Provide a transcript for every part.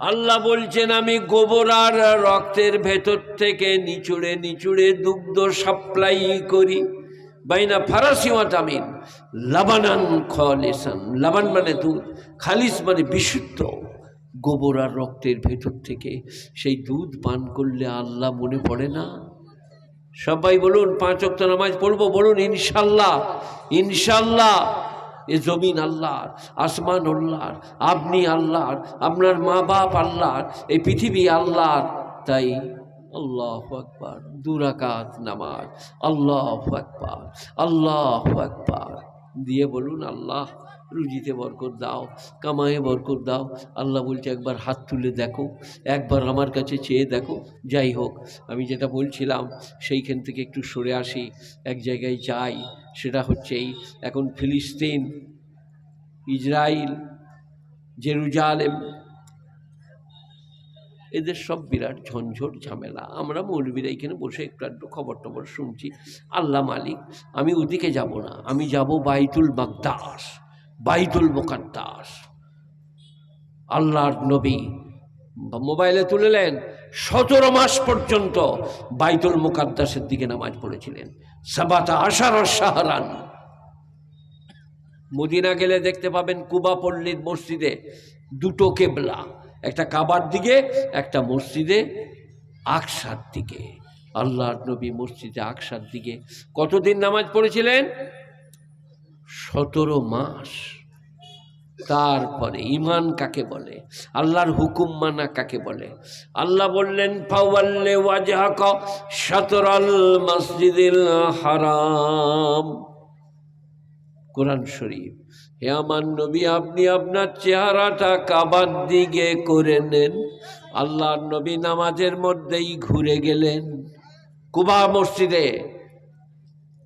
আল্লাহ বলছেন, আমি গোবর আর রক্তের ভেতর থেকে নিচুড়ে নিচুড়ে দুগ্ধ সাপ্লাই করি। বাইনা ফারাসি তামিন, লাবানান খলেসান। লাবান মানে দুধ, খালিস মানে বিশুদ্ধ। গোবর আর রক্তের ভেতর থেকে সেই দুধ পান করলে আল্লাহ মনে পড়ে না? সবাই বলুন, পাঁচ অক্ত নামাজ পড়ব? বলুন, ইনশাল্লাহ ইনশাল্লাহ। এ জমিন আল্লাহর, আসমান আল্লাহর, আপনি আল্লাহর, আপনার মা বাপ আল্লাহর, এই পৃথিবী আল্লাহর। তাই আল্লাহ আকবার দুরাকাত নামাজ, আল্লাহ আকবার আল্লাহ আকবার। দিয়ে বলুন, আল্লাহ রুজিতে বরকত দাও কামায়ে বরকত দাও। আল্লাহ বলছে, একবার হাত তুলে দেখো, একবার আমার কাছে চেয়ে দেখো। যাই হোক, আমি যেটা বলছিলাম, সেইখান থেকে একটু সরে আসি, এক জায়গায় যাই। সেটা হচ্ছে এই, এখন ফিলিস্তিন ইসরায়েল জেরুজালেম, এদের সব বিরাট ঝঞ্ঝট ঝামেলা। আমরা মৌলবীরা এখানে বসে একটু একটু খবর টবর শুনছি। আল্লাহ মালিক, আমি ওদিকে যাব না, আমি যাব বাইতুল বাগদাস বাইতুল মোকাদ্দাস। আল্লাহর নবী মোবাইলে তুলেলেন, সতেরো মাস পর্যন্ত বাইতুল মোকাদ্দাসের দিকে নামাজ পড়েছিলেন। সাবাতা আশার শাহরান। মদিনা গেলে দেখতে পাবেন কুবা পল্লীর মসজিদে দুটো কেবলা, একটা কাবার দিকে, একটা মসজিদে আকসার দিকে। আল্লাহর নবী মসজিদে আকসার দিকে কতদিন নামাজ পড়েছিলেন? সতেরো মাস। তারপরে ইমান কাকে বলে? আল্লাহর হুকুম মানা কাকে বলে? আল্লাহ বললেন, ফাওয়াল্লে ওয়াজহাক শাতরাল মসজিদিল হারাম। কোরআন শরীফ, হে আমার নবী, আপনি আপনার চেহারাটা কাবার দিকে করে নেন। আল্লাহর নবী নামাজের মধ্যেই ঘুরে গেলেন। কুবা মসজিদে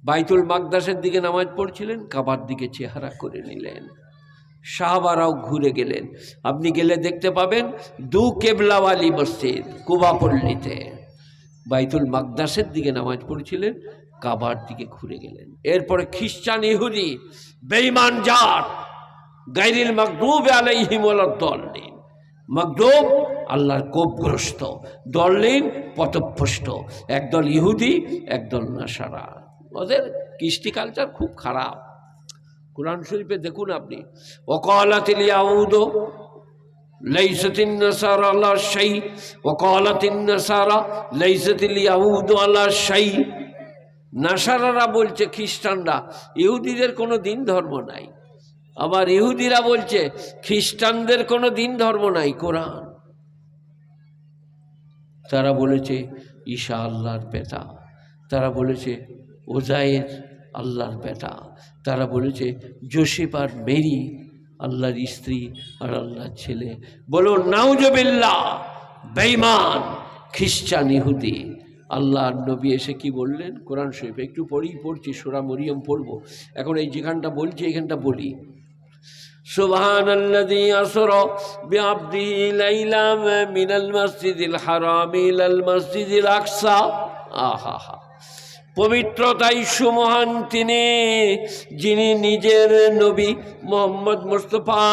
বাইতুল মাকদাসের দিকে নামাজ পড়ছিলেন, কাবার দিকে চেহারা করে নিলেন। সাহাবারাও ঘুরে গেলেন। আপনি গেলে দেখতে পাবেন দু কেবলাওয়ালি মসজিদ, কুবা পল্লীতে। বাইতুল মাকদাসের দিকে নামাজ পড়ছিলেন, কাবার দিকে ঘুরে গেলেন। এরপরে খ্রিস্টান ইহুদি, বেঈমান জাত, গাইরিল মকদুব আলাইহিম দলিন মকদুব আল্লাহর কোপগ্রস্ত দলিন পথভ্রষ্ট, একদল ইহুদি, একদল নাসারা। ওদের কৃষ্টি কালচার খুব খারাপ। কোরআন শরীফে দেখুন আপনি, ওকালাতিল ইয়াউদ লাইসাতিন নাসার আলা শাই, ওকালাতিন নাসারা লাইসাতিল ইয়াউদ আলা শাই। নাসারারা বলছে খ্রিস্টানরা, ইহুদিদের কোনো দিন ধর্ম নাই। আবার ইহুদিরা বলছে খ্রিস্টানদের কোনো দিন ধর্ম নাই কোরআন। তারা বলেছে ঈশা আল্লাহর পেতা। তারা বলেছে ওজায়ের আল্লাহর বেটা তারা বলেছে জোসেফ আর মেরি আল্লাহর স্ত্রী আর আল্লাহর ছেলে বলো নাউজবিল্লা বেইমান খ্রিস্টান ইহুদি আল্লাহর নবী এসে কি বললেন কোরআন শরীফ একটু পড়েই পড়ছি সোরা মরিয়ম পড়বো এখন এই যেখানটা বলছি এখানটা বলি سبحان الذي أسرى بعبده ليلا من المسجد الحرام إلى المسجد الأقصى آها آها পবিত্রতাই সুমহান তিনি, যিনি নিজের নবী মোহাম্মদ মুস্তফা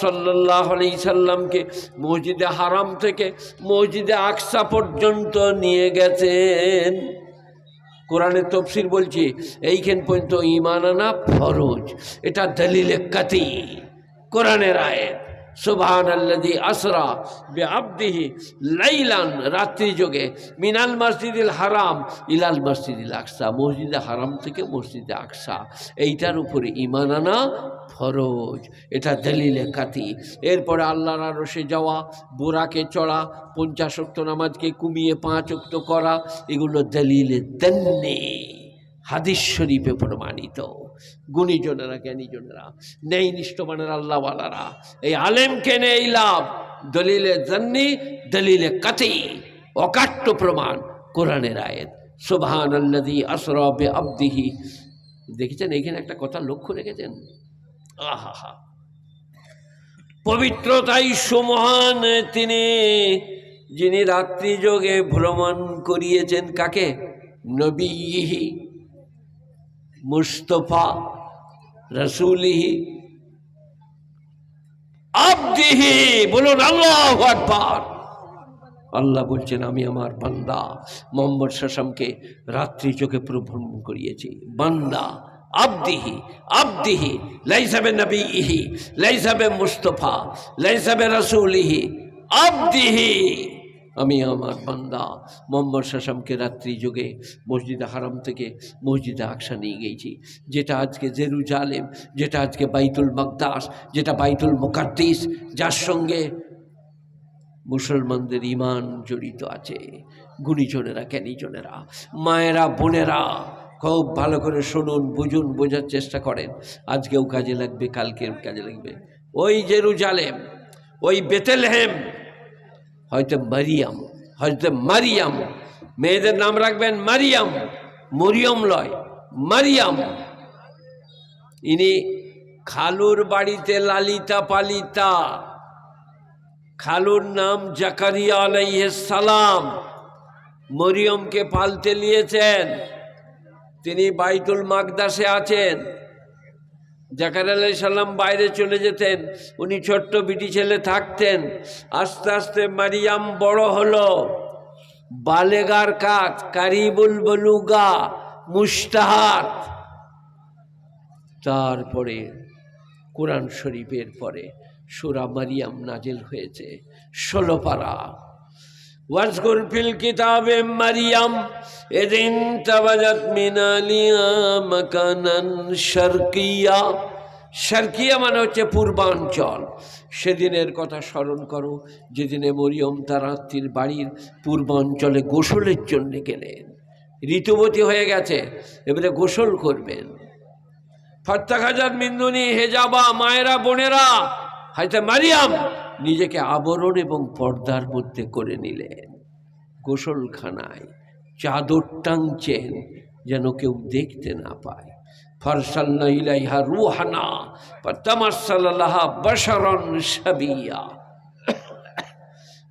সাল্লাহ আলি সাল্লামকে মসজিদে হারাম থেকে মসজিদে আকসা পর্যন্ত নিয়ে গেছেন। কোরআনের তফসির বলছি, এইখান পর্যন্ত ইমান আনা ফরজ। এটা দলিলে কাতি। কোরআনের আয়ের সুবহান আল্লাদি আসরা বে আব্দিহি লাইলান, রাত্রি যোগে, মিনাল মসজিদুল হারাম ইলাল মসজিদুল আকসা, মসজিদে হারাম থেকে মসজিদে আকসা। এইটার উপরে ইমান আনা ফরজ। এটা দলিলে কাতি। এরপরে আল্লাহর আরশে যাওয়া, বোরাকে চড়া, পঞ্চাশ অক্ত নামাজকে কমিয়ে পাঁচ অক্ত করা, এগুলো দলিলে দেননি। হাদিস শরীফে প্রমাণিত। গুণীজনেরা, জ্ঞানীজনেরা নেই নিষ্ঠমানের আল্লাহওয়ালারা, এই আলেমকে নেই লাভ, দলিলে জন্নি, দলিলে কাতি, অকাট্য প্রমাণ, কোরআনের আয়েত। সুবহান আল্লাদি আসরবে আব্দিহি দেখেছেন, এইখানে একটা কথা লক্ষ্য রেখেছেন? আহা হা পবিত্রতাই সুমহান তিনি, যিনি রাত্রি যোগে ভ্রমণ করিয়েছেন কাকে? নবীহি। মুস্তফা রসুলিহি। আব্দিহি, বলুন আল্লাহ আকবার। আল্লাহ বলছেন, আমি আমার বান্দা, মোহাম্মদ শাসামকে রাত্রি চোখে প্রভ্রমণ করিয়েছি। বান্দা, আব্দিহি আব্দিহি লাইসাবে নবী ইহি লাইসাবে মুস্তফা লাইসাবে রসুলিহি, আব্দিহি। আমি আমার বান্দা। মোহাম্মদ শাসামকে রাত্রি যোগে মসজিদে হারাম থেকে মসজিদে আকসা নিয়ে গেছি যেটা আজকে জেরুজালেম, যেটা আজকে বাইতুল মাকদাস, যেটা বাইতুল মুকাদ্দিস, যার সঙ্গে মুসলমানদের ইমান জড়িত আছে। গুণীজনেরা, জ্ঞানীজনেরা, মায়েরা, বোনেরা, খুব ভালো করে শুনুন, বুঝুন, বোঝার চেষ্টা করেন। আজকেও কাজে লাগবে, কালকেও কাজে লাগবে। ওই জেরুজালেম, ওই বেতেলহেম হয়তো মারিয়াম হয়তো মারিয়াম। মেয়েদের নাম রাখবেন মারিয়াম, মরিয়ম লয়, মারিয়াম। ইনি খালুর বাড়িতে লালিতা পালিতা। খালুর নাম জাকারিয়া সালাম। মরিয়মকে পালতে নিয়েছেন। তিনি বাইতুল মাকদাসে আছেন। জাকার আলাই সাল্লাম বাইরে চলে যেতেন। উনি ছোট্ট বিটি ছেলে থাকতেন। আস্তে আস্তে মারিয়াম বড় হলো। বালেগার কাজ, কারিবুল বলুগা মুস্তাহাত তারপরে কোরআন শরীফের পরে সুরা মারিয়াম নাজেল হয়েছে। ষোলো পারা। ওয়াজকুর ফিল কিতাবে মারিয়াম এদিন তাবাজাত মিনালিয়া মাকানান শারকিয়া শারকিয়া মানে হচ্ছে পূর্বাঞ্চল। সেদিনের কথা স্মরণ করো, যেদিনে মরিয়ম তার আত্মীর বাড়ির পূর্বাঞ্চলে গোসলের জন্যে গেলেন। ঋতুবতী হয়ে গেছে, এবারে গোসল করবেন। ফত্তাখাজার মিন্দুনি হেজাবা মায়েরা বোনেরা হয়তো মারিয়াম নিজেকে আবরণ এবং পর্দার মধ্যে করে নিলেন। গোসলখানায় চাদর টাংছেন যেন কেউ দেখতে না পায়। ফরসাল্লা ইলাইহা রুহানা তামাসাল্লাহা সাবিয়া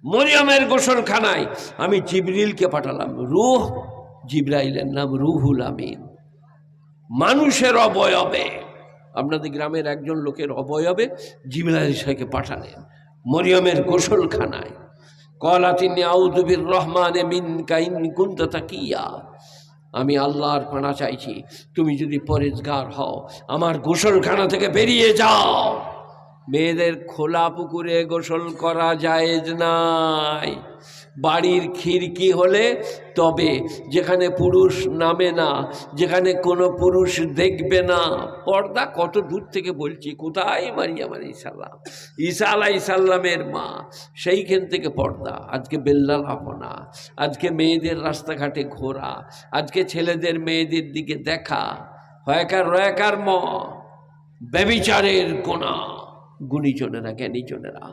মরিয়মের গোসলখানায় আমি জিবরিলকে পাঠালাম, রুহ জিব্রাইলের নাম রুহুল আমিন। মানুষের অবয়বে। আপনাদের গ্রামের একজন লোকের অবয়বে জিবরাইল সাহেবকে পাঠালেন। মরিয়মের গোসলখানায়। কলা তিনি আউদুবির রহমানে মিন কাইন কুন্ত তাকিয়া। আমি আল্লাহর পানা চাইছি, তুমি যদি পরেজগার হও, আমার গোসলখানা থেকে বেরিয়ে যাও। মেয়েদের খোলা পুকুরে গোসল করা যায় নাই। বাড়ির খিড়কি হলে? তবে যেখানে পুরুষ নামে না, যেখানে কোনো পুরুষ দেখবে না। পর্দা কত দূর থেকে বলছি? কোথায় মারিয়াম আলাই সাল্লাম ঈসা আলাই সাল্লামের মা, সেইখান থেকে পর্দা। আজকে বেল্লাল আপনা, আজকে মেয়েদের রাস্তাঘাটে ঘোরা, আজকে ছেলেদের মেয়েদের দিকে দেখা। হয়কার রয়াকার ম, ব্যবিচারের গোনা গুণীজনেরা জ্ঞানীজনেরা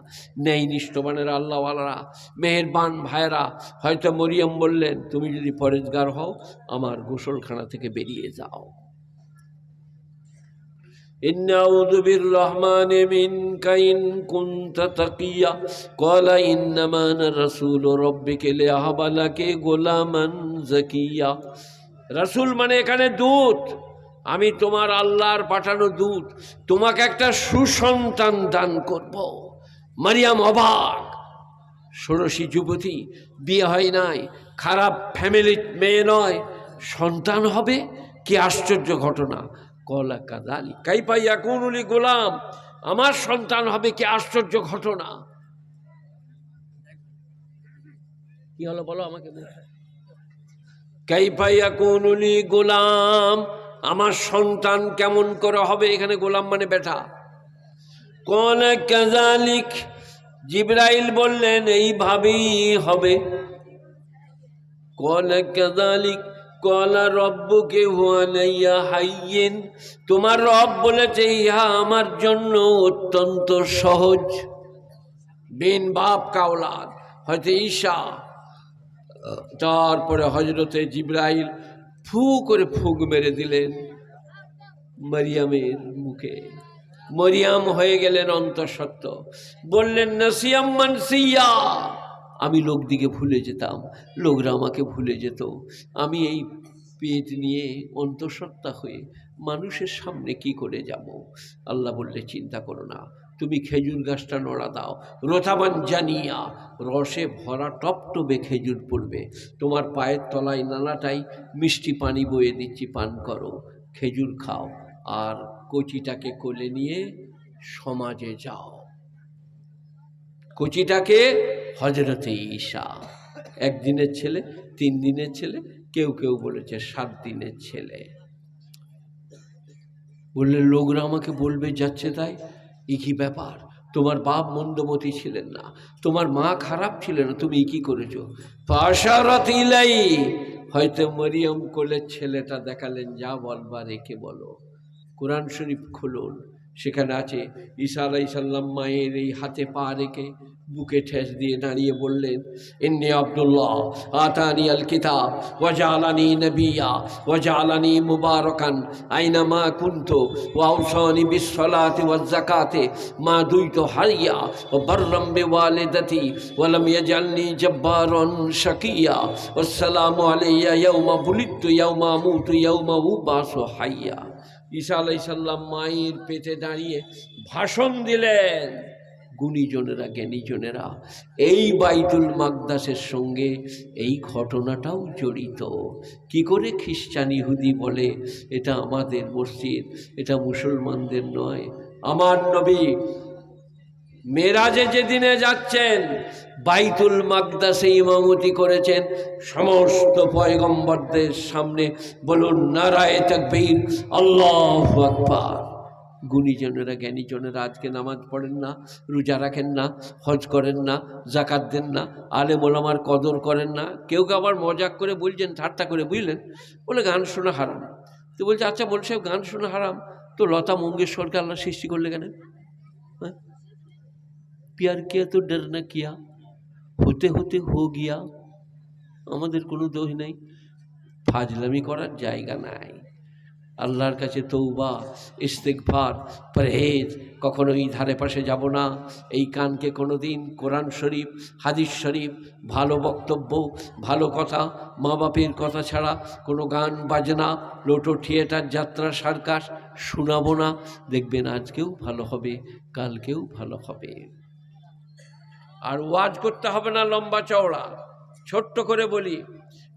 ন্যায় নিষ্ঠবানেরা আল্লাহওয়ালারা মেহেরবান ভাইরা হয়তো মরিয়ম বললেন তুমি যদি পরেজগার হও আমার গোসলখানা থেকে বেরিয়ে যাও إن أعوذ بالرحمن منك إن كنت تقيا قال إنما أنا رسول ربك لأهب لك غلاما زكيا রাসূল মানে এখানে দূত আমি তোমার আল্লাহর পাঠানো দূত, তোমাকে একটা সুসন্তান দান করব। মারিয়াম অবাক। ষোড়শী যুবতী, বিয়ে হয় নাই, খারাপ ফ্যামিলির মেয়ে নয়, সন্তান হবে? কি আশ্চর্য ঘটনা। কলা কাদালি কাই পাইয়া কোনলি গোলাম, আমার সন্তান হবে কি আশ্চর্য ঘটনা। কি হলো বলো আমাকে কাই পাইয়া কোনলি গোলাম আমার সন্তান কেমন করে হবে এখানে গোলাম মানে বেটা? কোন কাজালিক জিব্রাইল বললেন, এইভাবেই হবে। কোন কাজালিক কলা রব্বকে হুয়ানাইয়া হাইয়েন। তোমার রব বলেছে, ইহা আমার জন্য অত্যন্ত সহজ। বিন বাপ কাওলাদ হয়তো ঈশা। তারপরে হজরতে জিব্রাইল ফু করে ফুক মেরে দিলেন মারিয়ামের মুখে। মরিয়াম হয়ে গেলেন অন্তঃসত্ত্ব। বললেন, নসিয়াম মানসিয়া। আমি লোকদিকে ভুলে যেতাম, লোকরা আমাকে ভুলে যেত। আমি এই পেট নিয়ে অন্তঃসত্ত্বা হয়ে মানুষের সামনে কি করে যাব? আল্লাহ বললে, চিন্তা করো না তুমি খেজুর গাছটা নড়া দাও। রোথাবান জানিয়া রসে ভরা টপটপে খেজুর পড়বে। তোমার পায়ের তলায় নানাটাই মিষ্টি পানি বয়ে দিচ্ছি, পান করো, খেজুর খাও, আর কচিটাকে কোলে নিয়ে সমাজে যাও। কচিটাকে হজরতে ঈশা, একদিনের ছেলে, তিন দিনের ছেলে, কেউ কেউ বলেছে সাত দিনের ছেলে। বললে, লোকরা আমাকে বলবে, যাচ্ছে তাই? ই কি ব্যাপার? তোমার বাপ মন্দমতি ছিলেন না। তোমার মা খারাপ ছিলেন না। তুমি কি করেছ? পাশারত ইলাই। হয়তো মরিয়ম কোলের ছেলেটা দেখালেন। যা বলবার একে বলো। কোরআন শরীফ খুলুন। সেখানে আছে। ঈসা আলাই সাল্লাম মায়ের এই হাতে পা রেখে বুকে ঠেস দিয়ে দাঁড়িয়ে বললেন, ইন্নি আব্দুল্লাহ আতানি আল কিতাব, ওয়াজালানি নবিয়া, ওয়াজালানি মুবারকান আইনামা কুনতু ওয়াউসানি বিসসালাতি ওয়াজ যাকাতি, মা দুইতু হারিয়া ওয়া বাররাম বিওয়ালিদাতি, ওয়া লাম ইয়াজআলনি জব্বারান শাকিয়া, ওয়াসসালামু আলাইয়া ইয়াউমা বুলিদতু ইয়াউমা আমুতু, ইয়াউমা উবাসু হাইয়া। ঈসা আলাইসাল্লাম মায়ের পেটে দাঁড়িয়ে ভাষণ দিলেন, গুণীজনেরা, জ্ঞানীজনেরা, এই বাইতুল মাকদাসের সঙ্গে এই ঘটনাটাও জড়িত। কি করে খ্রিস্টান ইহুদি বলে, এটা আমাদের মসজিদ, এটা মুসলমানদের নয়, আমার নবী মেরাজে যেদিনে যাচ্ছেন, বাইতুল মাকদাসে ইমামতি করেছেন, সমস্ত পয়গম্বরদের সামনে বলুন, নারায় তাকবীর, আল্লাহ আকবার। গুণীজনেরা, জ্ঞানীজনেরা আজকে নামাজ পড়েন না, রোজা রাখেন না, হজ করেন না জাকাত দেন না আলে মোলামার কদর করেন না। কেউ কেউ আবার মজাক করে বলছেন, ঠাট্টা করে, বুঝলেন? বলে গান শোনা হারাম। তো বলছে আচ্ছা বল সাহেব গান শোনা হারাম? তো লতা মঙ্গেশকরকে আল্লাহ সৃষ্টি করলে কেন? प्यार किया तो डर न किया হতে হতে হো গিয়া আমাদের কোনো দোষ নেই ফাজলামি করার জায়গা নাই আল্লাহর কাছে তৌবা ইস্তেকভার পরহেজ কখনো এই ধারে পাশে যাব না এই কানকে কোনো দিন কোরআন শরীফ হাদিস শরীফ ভালো বক্তব্য ভালো কথা মা বাপের কথা ছাড়া কোনো গান বাজনা লোটো থিয়েটার যাত্রা সার্কাস শোনাবো না দেখবেন আজকেও ভালো হবে কালকেও ভালো হবে আর ওয়াজ করতে হবে না লম্বা চওড়া। ছোট্ট করে বলি,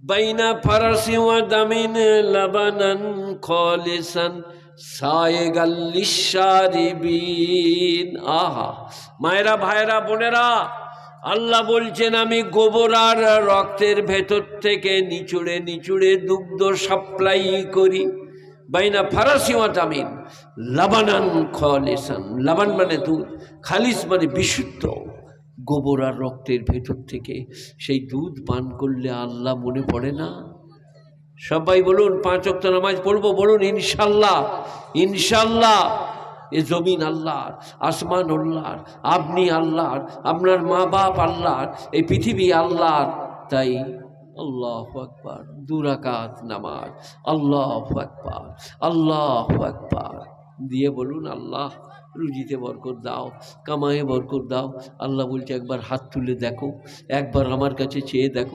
বাইনা ফারাসি ওয়া দামিন লাবানান খলিসান সায়েগাল্লিশারিবিন আহা, মায়েরা ভাইরা বোনেরা, আল্লাহ বলছেন, আমি গোবর আর রক্তের ভেতর থেকে নিচুড়ে নিচুড়ে দুগ্ধ সাপ্লাই করি। বাইনা ফারাসি ওয়া দামিন, লাবানান খলিসান। লাবান মানে দুধ, খালিস মানে বিশুদ্ধ। গোবর আর রক্তের ভেতর থেকে সেই দুধ পান করলে আল্লাহ মনে পড়ে না? সবাই বলুন, পাঁচ অক্ত নামাজ পড়ব? বলুন, ইনশাল্লাহ ইনশাল্লাহ। এ জমিন আল্লাহর, আসমান আল্লাহর, আপনি আল্লাহর, আপনার মা বাপ আল্লাহর, এই পৃথিবী আল্লাহর। তাই আল্লাহ আকবার, দুরাকাত নামাজ, আল্লাহ আকবার আল্লাহ আকবার। দিয়ে বলুন, আল্লাহ, রুজিতে বরকত দাও কামায়ে বরকত দাও। আল্লাহ বলছে, একবার হাত তুলে দেখো, একবার আমার কাছে চেয়ে দেখো।